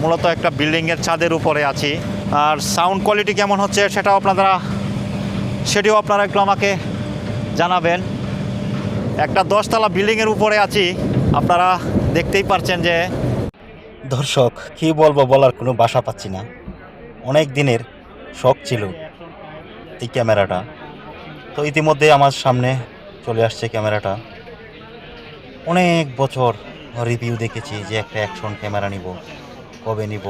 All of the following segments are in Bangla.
মূলত একটা বিল্ডিংয়ের ছাদের উপরে আছি। আর সাউন্ড কোয়ালিটি কেমন হচ্ছে সেটাও আপনারা, সেটিও আপনারা একটু আমাকে জানাবেন। একটা দশতলা বিল্ডিংয়ের উপরে আছি, আপনারা দেখতেই পারছেন যে দর্শক, কি বলব বলার কোনো বাসা পাচ্ছি না। অনেক দিনের শখ ছিল এই ক্যামেরাটা। তো ইতিমধ্যে আমার সামনে চলে আসছে ক্যামেরাটা। অনেক বছর রিভিউ দেখেছি যে একটা অ্যাকশন ক্যামেরা নিব। কবে নিব?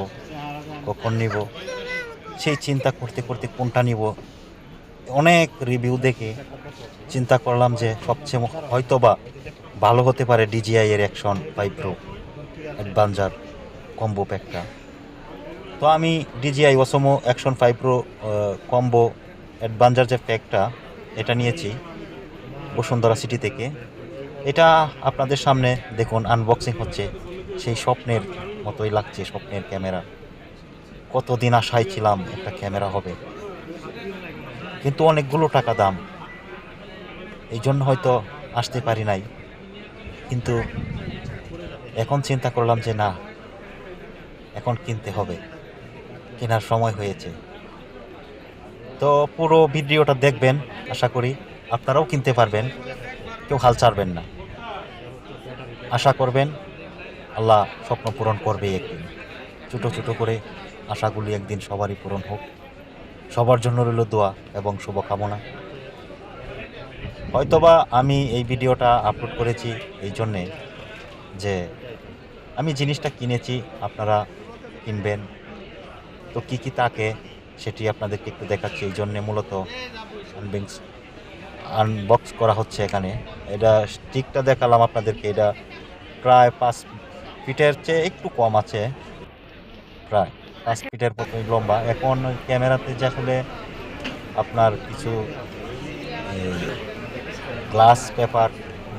কখন নিব? সেই চিন্তা করতে করতে কোনটা নিব? অনেক রিভিউ দেখে চিন্তা করলাম যে সবচেয়ে হয়তোবা ভালো হতে পারে ডিজিআই এর Action Five Pro Adventure Combo প্যাকটা তো আমি DJI Osmo Action Five Pro Combo Adventure যে প্যাকটা এটা নিয়েছি বসুন্ধরা সিটি থেকে। এটা আপনাদের সামনে দেখুন আনবক্সিং হচ্ছে সেই স্বপ্নের মতোই লাগছে স্বপ্নের ক্যামেরা। কতদিন আশায় ছিলাম একটা ক্যামেরা হবে। কিন্তু অনেকগুলো টাকা দাম। এই জন্য হয়তো আসতে পারি নাই। কিন্তু এখন চিন্তা করলাম যে না, এখন কিনতে হবে। কেনার সময় হয়েছে। তো পুরো ভিডিওটা দেখবেন, আশা করি আপনারাও কিনতে পারবেন। কেউ হাল ছাড়বেন না। আশা করবেন আল্লাহ স্বপ্ন পূরণ করবেই একদিন। ছোটো ছোটো করে আশাগুলি একদিন সবারই পূরণ হোক। সবার জন্য রইল দোয়া এবং শুভকামনা। হয়তোবা আমি এই ভিডিওটা আপলোড করেছি এই জন্যে যে আমি জিনিসটা কিনেছি, আপনারা কিনবেন। তো কী কী তাকে সেটি আপনাদেরকে একটু দেখাচ্ছি। এই জন্যে মূলত আনবিংস আনবক্স করা হচ্ছে এখানে। এটা স্টিকটা দেখালাম আপনাদেরকে। এটা প্রায় পাঁচ ফিটের চেয়ে একটু কম আছে। প্রায় পাঁচ ফিটের লম্বা। এখন ক্যামেরাতে যে আসলে আপনার কিছু গ্লাস পেপার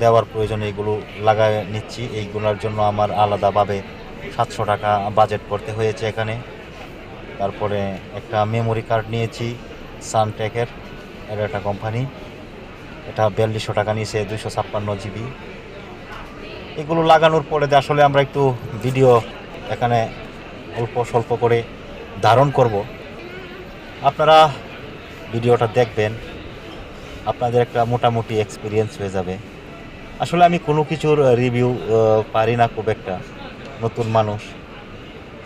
দেওয়ার প্রয়োজন, এইগুলো লাগায় নিচ্ছি। এইগুলোর জন্য আমার আলাদাভাবে সাতশো টাকা বাজেট করতে হয়েছে এখানে। তারপরে একটা মেমোরি কার্ড নিয়েছি সানটেকের এর একটা কোম্পানি এটা বিয়াল্লিশশো টাকা নিয়েছে দুশো ছাপ্পান্ন জিবি এগুলো লাগানোর পরে আসলে আমরা একটু ভিডিও এখানে অল্প স্বল্প করে ধারণ করব। আপনারা ভিডিওটা দেখবেন, আপনাদের একটা মোটামুটি এক্সপিরিয়েন্স হয়ে যাবে। আসলে আমি কোনো কিছুর রিভিউ পারি না খুব একটা, নতুন মানুষ।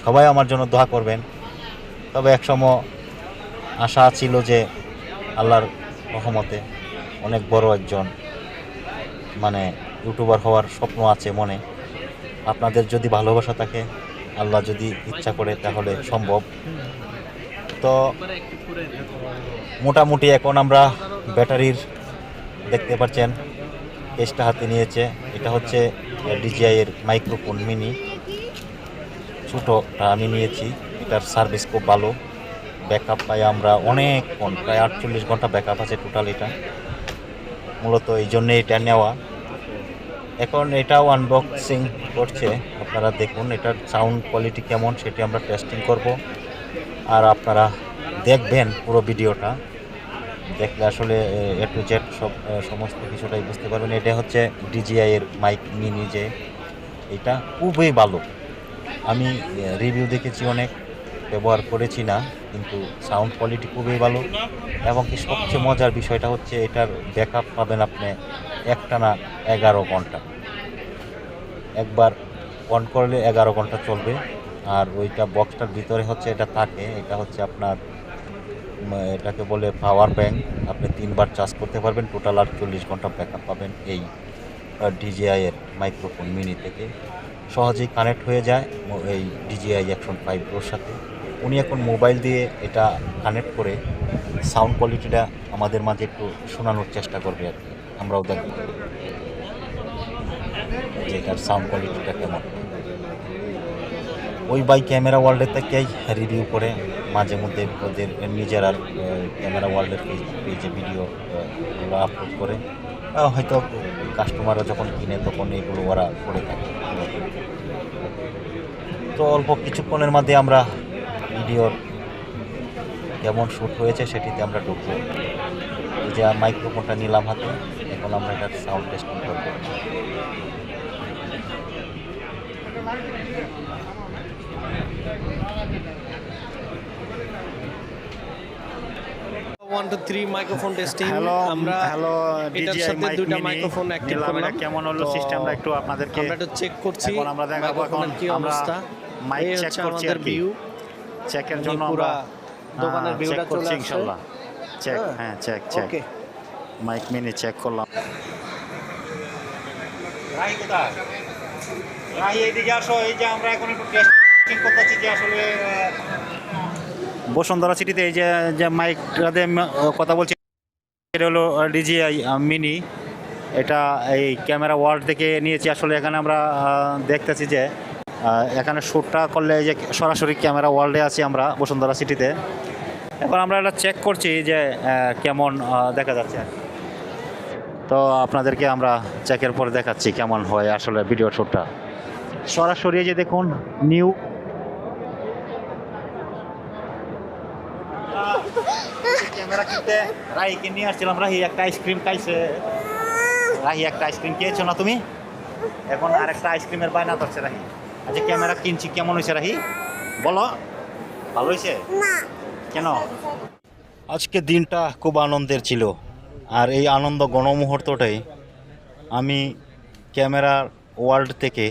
সবাই আমার জন্য দোয়া করবেন। তবে একসময় আশা ছিল যে আল্লাহর রহমতে অনেক বড় একজন মানে ইউটিউবার হওয়ার স্বপ্ন আছে মনে। আপনাদের যদি ভালোবাসা থাকে, আল্লাহ যদি ইচ্ছা করে তাহলে সম্ভব। তো মোটামুটি এখন আমরা ব্যাটারির দেখতে পাচ্ছেন, কেসটা হাতে নিয়েছে। এটা হচ্ছে ডিজিআই এর মাইক্রোফোন মিনি। ছোটোটা আমি নিয়েছি, এটার সার্ভিস খুব ভালো। ব্যাকআপ পাই আমরা অনেকক্ষণ প্রায় আটচল্লিশ ঘণ্টা ব্যাকআপ আছে টোটাল এটা। মূলত এই জন্যে এটা নেওয়া। এখন এটাও আনবক্সিং করছে। আপনারা দেখুন এটার সাউন্ড কোয়ালিটি কেমন, সেটি আমরা টেস্টিং করব। আর আপনারা দেখবেন পুরো ভিডিওটা। দেখলে আসলে, এ টু জেড সব সমস্ত কিছুটাই বুঝতে পারবেন। এটা হচ্ছে ডিজিআই এর মাইক মিনি যে। এটা খুবই ভালো। আমি রিভিউ দেখেছি অনেক, ব্যবহার করেছি না, কিন্তু সাউন্ড কোয়ালিটি খুবই ভালো। এবং কি সবচেয়ে মজার বিষয়টা হচ্ছে, এটার ব্যাকআপ পাবেন আপনি একটানা এগারো ঘণ্টা। একবার অন করলে এগারো ঘণ্টা চলবে। আর ওইটা বক্সটার ভিতরে হচ্ছে এটা থাকে, এটা হচ্ছে আপনার এটাকে বলে পাওয়ার ব্যাংক আপনি তিনবার চার্জ করতে পারবেন। টোটাল আর চল্লিশ ঘণ্টা ব্যাকআপ পাবেন এই ডিজিআই এর মাইক্রোফোন মিনি থেকে। সহজেই কানেক্ট হয়ে যায় এই ডিজিআই অ্যাকশন ফাইভ প্রোর সাথে। উনি এখন মোবাইল দিয়ে এটা কানেক্ট করে সাউন্ড কোয়ালিটিটা আমাদের মাঝে একটু শোনানোর চেষ্টা করবে আর কি। আমরাও দেখব। যে এটার সাউন্ড কোয়ালিটিটা কেমন। ওই বাই ক্যামেরা ওয়ার্ল্ডের থেকেই রিভিউ করে মাঝে মধ্যে ওদের নিজের আর ক্যামেরা ওয়ার্ল্ডের পেজে ভিডিও আপলোড করে। হয়তো কাস্টমাররা যখন কিনে তখন এগুলো ওরা করে থাকে। তো অল্প কিছুক্ষণের মধ্যে আমরা ভিডিওর কেমন শ্যুট হয়েছে সেটিতে আমরা ঢুকবো। যে মাইক্রোফোনটা নিলাম হাতে। তাহলে আমরা এটা সাউন্ড টেস্টিং করব আমরা একটু চেক করছি আমরা জন্য আমরা দোকানের মাইক মিনি চেক করলাম। রাহি কোথায়? রাহি এইদিকে আসো এই যে আমরা এখন একটু টেস্টিং করতেছি যে আসলে বসুন্ধরা সিটিতে এই যে যে মাইকটাতে কথা বলছি এটা হলো ডিজিআই মিনি এটা এই ক্যামেরা ওয়ার্ল্ড থেকে নিয়েছি আসলে এখানে আমরা দেখতেছি যে এখানে শ্যুটটা করলে যে সরাসরি ক্যামেরা ওয়ার্ল্ডে আছি আমরা বসুন্ধরা সিটিতে এখন আমরা এটা চেক করছি যে কেমন দেখা যাচ্ছে আর। তো আপনাদেরকে আমরা চেকের পর দেখাচ্ছি কেমন হয় আসলে ভিডিও শ্যুটটা সরাসরি যে দেখুন নিউ ক্যামেরা কিনতে রাহিকে নিয়ে আসছিলাম। রাহি একটা আইসক্রিম খাইছে। রাহি একটা আইসক্রিম খেয়েছো না তুমি? এখন আরেকটা আইসক্রিমের বায়না করছে রাহি। আচ্ছা ক্যামেরা কিনছি কেমন হয়েছে রাহি? বলো ভালো হয়েছে? কেন? আজকে দিনটা খুব আনন্দের ছিল। আর এই আনন্দ গণমুহূর্তটাই আমি ক্যামেরার ওয়ার্ল্ড থেকে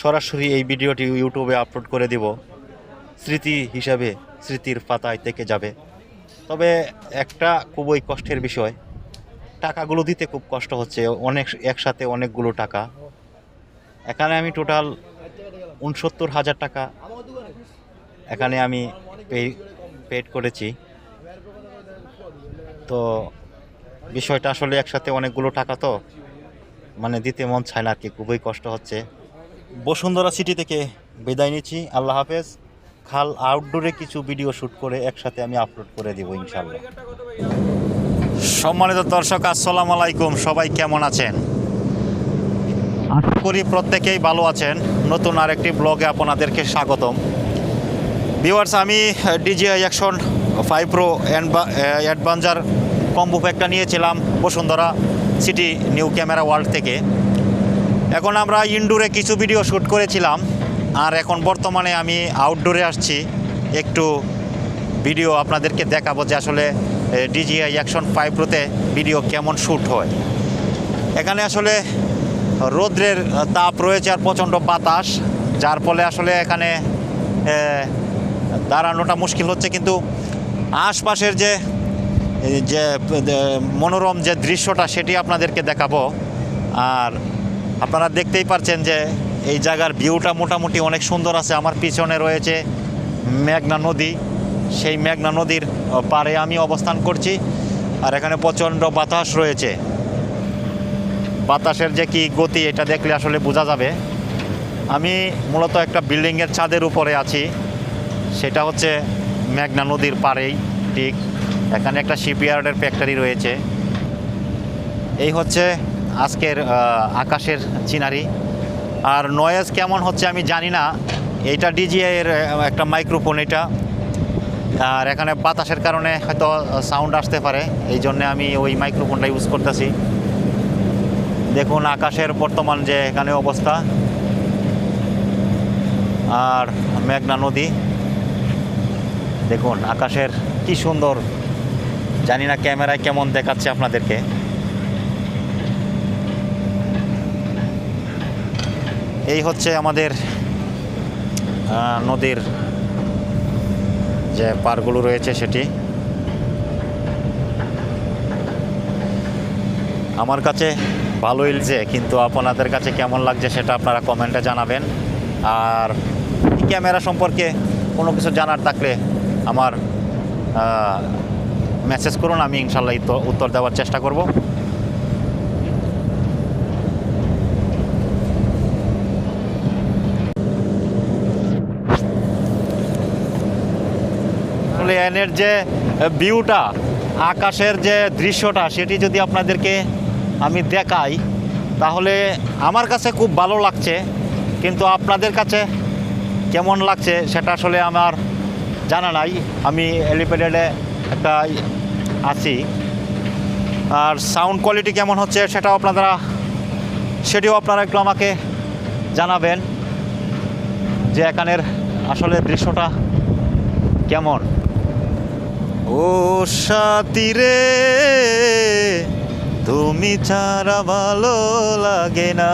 সরাসরি এই ভিডিওটি ইউটিউবে আপলোড করে দেব। স্মৃতি হিসাবে স্মৃতির পাতায় থেকে যাবে। তবে একটা খুবই কষ্টের বিষয়, টাকাগুলো দিতে খুব কষ্ট হচ্ছে। অনেক একসাথে অনেকগুলো টাকা। এখানে আমি টোটাল উনসত্তর হাজার টাকা এখানে আমি পে পেড করেছি। তো বিষয়টা আসলে একসাথে অনেকগুলো টাকা তো মানে দিতে মন চায় না আর কি, খুবই কষ্ট হচ্ছে। বসুন্ধরা সিটি থেকে বিদায় নিচ্ছি, আল্লাহ হাফেজ। খাল আউটডোরে কিছু ভিডিও শ্যুট করে একসাথে আমি আপলোড করে দেবো ইনশাল্লাহ সম্মানিত দর্শক, আসসালামু আলাইকুম, সবাই কেমন আছেন? আশা করি প্রত্যেকেই ভালো আছেন। নতুন আরেকটি ব্লগে আপনাদেরকে স্বাগতম। ভিউয়ার্স আমি DJI Action Five Pro Adventure Combo প্যাকটা নিয়েছিলাম Bashundhara City New Camera World থেকে। এখন আমরা ইনডোরে কিছু ভিডিও শ্যুট করেছিলাম, আর এখন বর্তমানে আমি আউটডোরে আসছি। একটু ভিডিও আপনাদেরকে দেখাবো যে আসলে ডিজিআই অ্যাকশন ফাইভ প্রোতে ভিডিও কেমন শ্যুট হয়। এখানে আসলে রৌদ্রের তাপ রয়েছে আর প্রচণ্ড বাতাস, যার ফলে আসলে এখানে দাঁড়ানোটা মুশকিল হচ্ছে। কিন্তু আশপাশের যে যে মনোরম যে দৃশ্যটা সেটি আপনাদেরকে দেখাবো। আর আপনারা দেখতেই পারছেন যে এই জায়গার ভিউটা মোটামুটি অনেক সুন্দর আছে। আমার পিছনে রয়েছে মেঘনা নদী। সেই মেঘনা নদীর পাড়ে আমি অবস্থান করছি। আর এখানে প্রচণ্ড বাতাস রয়েছে। বাতাসের যে কি গতি, এটা দেখলে আসলে বোঝা যাবে। আমি মূলত একটা বিল্ডিংয়ের ছাদের উপরে আছি। সেটা হচ্ছে মেঘনা নদীর পাড়েই, ঠিক। এখানে একটা শিপইয়ার্ডের ফ্যাক্টরি রয়েছে। এই হচ্ছে আজকের আকাশের চিনারি। আর নয়েজ কেমন হচ্ছে আমি জানি না। এইটা ডিজিআই এর একটা মাইক্রোফোন এটা। আর এখানে বাতাসের কারণে হয়তো সাউন্ড আসতে পারে। এই জন্যে আমি ওই মাইক্রোফোনটা ইউজ করতেছি। দেখুন আকাশের বর্তমান যে এখানে অবস্থা। আর মেঘনা নদী। দেখুন আকাশের কি সুন্দর জানি না ক্যামেরায় কেমন দেখাচ্ছে আপনাদেরকে। এই হচ্ছে আমাদের নদীর যে পারগুলো রয়েছে সেটি। আমার কাছে ভালোই লাগছে কিন্তু আপনাদের কাছে কেমন লাগছে সেটা আপনারা কমেন্টে জানাবেন। আর ক্যামেরা সম্পর্কে কোনো কিছু জানার থাকলে আমার মেসেজ করুন, আমি ইনশাল্লাহ উত্তর- দেওয়ার চেষ্টা করব। এনের যে ভিউটা আকাশের যে দৃশ্যটা, সেটি যদি আপনাদেরকে আমি দেখাই, তাহলে আমার কাছে খুব ভালো লাগছে, কিন্তু আপনাদের কাছে কেমন লাগছে, সেটা আসলে আমার জানা নাই। আমি এলিপ্যাডে একটা আছি। আর সাউন্ড কোয়ালিটি কেমন হচ্ছে সেটাও আপনারা, সেটিও আপনারা একটু আমাকে জানাবেন যে এখানের আসলে দৃশ্যটা কেমন। ও সাথী রে, তুমি ছাড়া ভালো লাগে না।